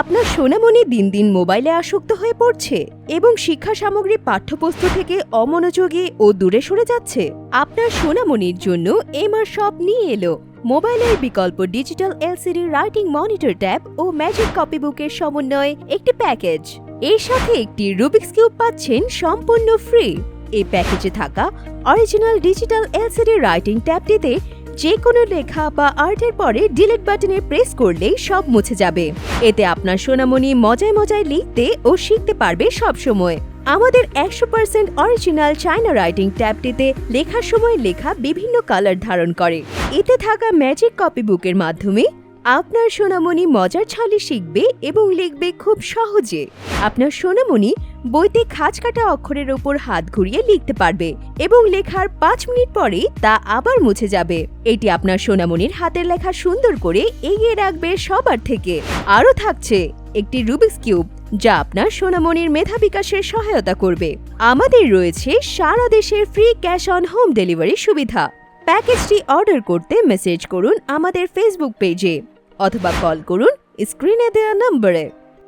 আপনার সোনামণি দিন দিন মোবাইলে আসক্ত হয়ে পড়ছে এবং শিক্ষা সামগ্রী পাঠ্যপুস্তক থেকে অমনোযোগী ও দূরে সরে যাচ্ছে। আপনার সোনামণির জন্য এমআর শপ নিয়ে এলো। মোবাইলের বিকল্প digital LCD writing monitor tab ও ম্যাজিক কপি বুকের সমন্বয়ে একটি প্যাকেজ। এর সাথে একটি রুবিক্স কিউব পাচ্ছেন সম্পূর্ণ ফ্রি। এই প্যাকেজে থাকা অরিজিনাল ডিজিটাল এলসিডি রাইটিং ট্যাবটিতে যে কোনো লেখা বা আর্টের পরে ডিলিট বাটনে প্রেস করলেই সব মুছে যাবে। এতে আপনার সোনামণি মজায় মজায় লিখতে ও শিখতে পারবে সব সময় আমাদের একশো পার্সেন্ট অরিজিনাল চায়না রাইটিং ট্যাবটিতে লেখার সময় লেখা বিভিন্ন কালার ধারণ করে। এতে থাকা ম্যাজিক কপি বুকের মাধ্যমে আপনার সোনামণি মজার ছলে শিখবে এবং লিখবে খুব সহজে। আপনার সোনামণি বইতে খাঁজ কাটা অক্ষরের ওপর হাত ঘুরিয়ে লিখতে পারবে এবং লেখার পাঁচ মিনিট পরে তা আবার মুছে যাবে। এটি আপনার সোনামণির হাতের লেখা সুন্দর করে এগিয়ে রাখবে সবার থেকে। আরও থাকছে একটি রুবিক্স কিউব, যা আপনার সোনামণির মেধা বিকাশের সহায়তা করবে। আমাদের রয়েছে সারা দেশের free cash on home delivery সুবিধা। প্যাকেজটি অর্ডার করতে মেসেজ করুন আমাদের ফেসবুক পেজে। অথবা কল করুন স্ক্রিনে দেওয়া নম্বরে।